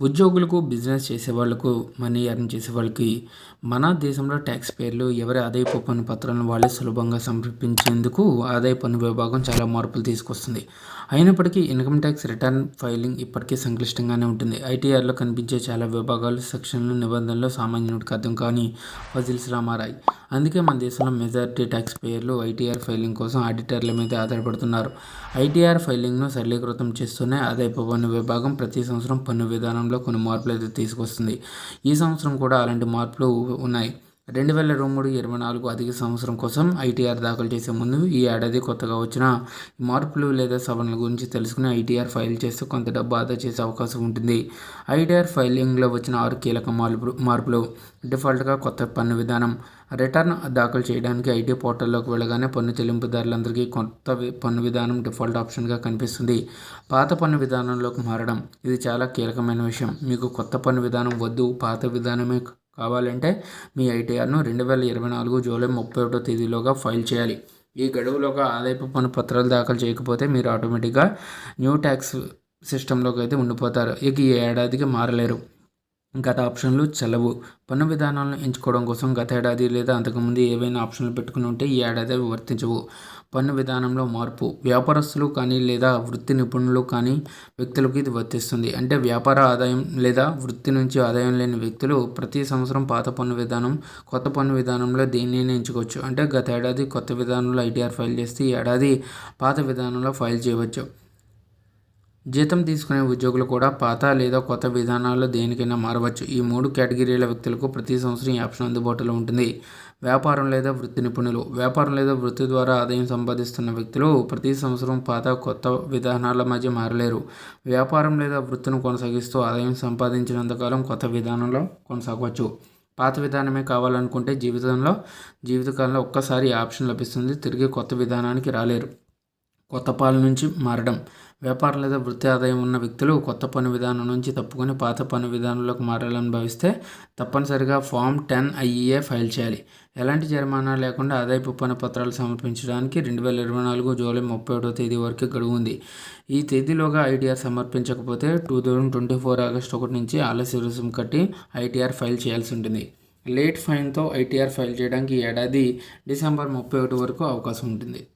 ఉద్యోగులకు బిజినెస్ చేసే వాళ్ళకు మనీ ఎర్న్ చేసే వాళ్ళకి మన దేశంలో ట్యాక్స్ పేర్లు ఎవరి ఆదాయపు పన్ను పత్రాలను వాళ్ళే సులభంగా సమర్పించేందుకు ఆదాయ పన్ను విభాగం చాలా మార్పులు తీసుకొస్తుంది. అయినప్పటికీ ఇన్కమ్ ట్యాక్స్ రిటర్న్ ఫైలింగ్ ఇప్పటికీ సంక్లిష్టంగానే ఉంటుంది. ఐటీఆర్లో కనిపించే చాలా విభాగాలు సెక్షన్లు నిబంధనలు సామాన్యుడికి అర్థం కాని పజిల్స్లా మారాయి అందుకే మన దేశంలో మెజారిటీ ట్యాక్స్ పేర్లు ఐటీఆర్ ఫైలింగ్ కోసం ఆడిటర్ల మీద ఆధారపడుతున్నారు. ఐటీఆర్ ఫైలింగ్ను సరళీకృతం చేస్తూనే అదైపు పన్ను విభాగం ప్రతి సంవత్సరం పన్ను విధానంలో కొన్ని మార్పులు అయితే తీసుకొస్తుంది. ఈ సంవత్సరం కూడా అలాంటి మార్పులు ఉన్నాయి. రెండు వేల ఇరవై మూడు ఇరవై నాలుగు అధిక సంవత్సరం కోసం ఐటీఆర్ దాఖలు చేసే ముందు ఈ ఏడాది కొత్తగా వచ్చిన మార్పులు లేదా సవరణల గురించి తెలుసుకుని ఐటీఆర్ ఫైల్ చేస్తే కొంత డబ్బు ఆదా చేసే అవకాశం ఉంటుంది. ఐటీఆర్ ఫైలింగ్లో వచ్చిన ఆరు కీలక మార్పులు మార్పులు. డిఫాల్ట్గా కొత్త పన్ను విధానం. రిటర్న్ దాఖలు చేయడానికి ఐటీ పోర్టల్లోకి వెళ్ళగానే పన్ను చెల్లింపుదారులందరికీ కొత్త పన్ను విధానం డిఫాల్ట్ ఆప్షన్గా కనిపిస్తుంది. పాత పన్ను విధానంలోకి మారడం. ఇది చాలా కీలకమైన విషయం. మీకు కొత్త పన్ను విధానం వద్దు పాత విధానమే కావాలంటే మీ ఐటీఆర్ను రెండు వేల ఇరవై నాలుగు జూలై ముప్పై ఒకటో తేదీలోగా ఫైల్ చేయాలి. ఈ గడువులోగా ఆదాయపు పన్ను పత్రాలు దాఖలు చేయకపోతే మీరు ఆటోమేటిక్గా న్యూ ట్యాక్స్ సిస్టంలోకి అయితే ఉండిపోతారు. ఇక ఈ ఏడాదికి మారలేరు. గత ఆప్షన్లు చెల్లవు పన్ను విధానాలను ఎంచుకోవడం కోసం గత ఏడాది లేదా అంతకుముందు ఏవైనా ఆప్షన్లు పెట్టుకుని ఉంటే ఈ ఏడాది అవి వర్తించవు. పన్ను విధానంలో మార్పు. వ్యాపారస్తులు కానీ లేదా వృత్తి నిపుణులు కానీ వ్యక్తులకు ఇది వర్తిస్తుంది. అంటే వ్యాపార ఆదాయం లేదా వృత్తి నుంచి ఆదాయం లేని వ్యక్తులు ప్రతి సంవత్సరం పాత పన్ను విధానం కొత్త పన్ను విధానంలో దేనినైనా ఎంచుకోవచ్చు. అంటే గత ఏడాది కొత్త విధానంలో ఐటీఆర్ ఫైల్ చేస్తే ఈ ఏడాది పాత విధానంలో ఫైల్ చేయవచ్చు. జీతం తీసుకునే ఉద్యోగులు కూడా పాత లేదా కొత్త విధానాల్లో దేనికైనా మారవచ్చు. ఈ మూడు కేటగిరీల వ్యక్తులకు ప్రతి సంవత్సరం ఈ ఆప్షన్ అందుబాటులో ఉంటుంది. వ్యాపారం లేదా వృత్తి నిపుణులు. వ్యాపారం లేదా వృత్తి ద్వారా ఆదాయం సంపాదిస్తున్న వ్యక్తులు ప్రతి సంవత్సరం పాత కొత్త విధానాల మధ్య మారలేరు. వ్యాపారం లేదా వృత్తిని కొనసాగిస్తూ ఆదాయం సంపాదించినంతకాలం కొత్త విధానంలో కొనసాగవచ్చు. పాత విధానమే కావాలనుకుంటే జీవితంలో జీవితకాలంలో ఒక్కసారి ఆప్షన్ లభిస్తుంది. తిరిగి కొత్త విధానానికి రాలేరు. కొత్త పాల నుంచి మారడం. వ్యాపారం లేదా వృత్తి ఆదాయం ఉన్న వ్యక్తులు కొత్త పన్ను విధానం నుంచి తప్పుకొని పాత పన్ను విధానంలోకి మారాలని భావిస్తే తప్పనిసరిగా ఫామ్ టెన్ ఐఈఏ ఫైల్ చేయాలి. ఎలాంటి జరిమానా లేకుండా ఆదాయపు పన్ను పత్రాలు సమర్పించడానికి రెండు వేల ఇరవై నాలుగు జూలై ముప్పై ఒకటో తేదీ వరకు గడువు ఉంది. ఈ తేదీలోగా ఐటీఆర్ సమర్పించకపోతే two thousand twenty four August ఒకటి నుంచి ఆలస్య రుసుము కట్టి ఐటీఆర్ ఫైల్ చేయాల్సి ఉంటుంది. లేట్ ఫైన్తో ఐటీఆర్ ఫైల్ చేయడానికి ఏడాది డిసెంబర్ ముప్పై ఒకటి వరకు అవకాశం ఉంటుంది.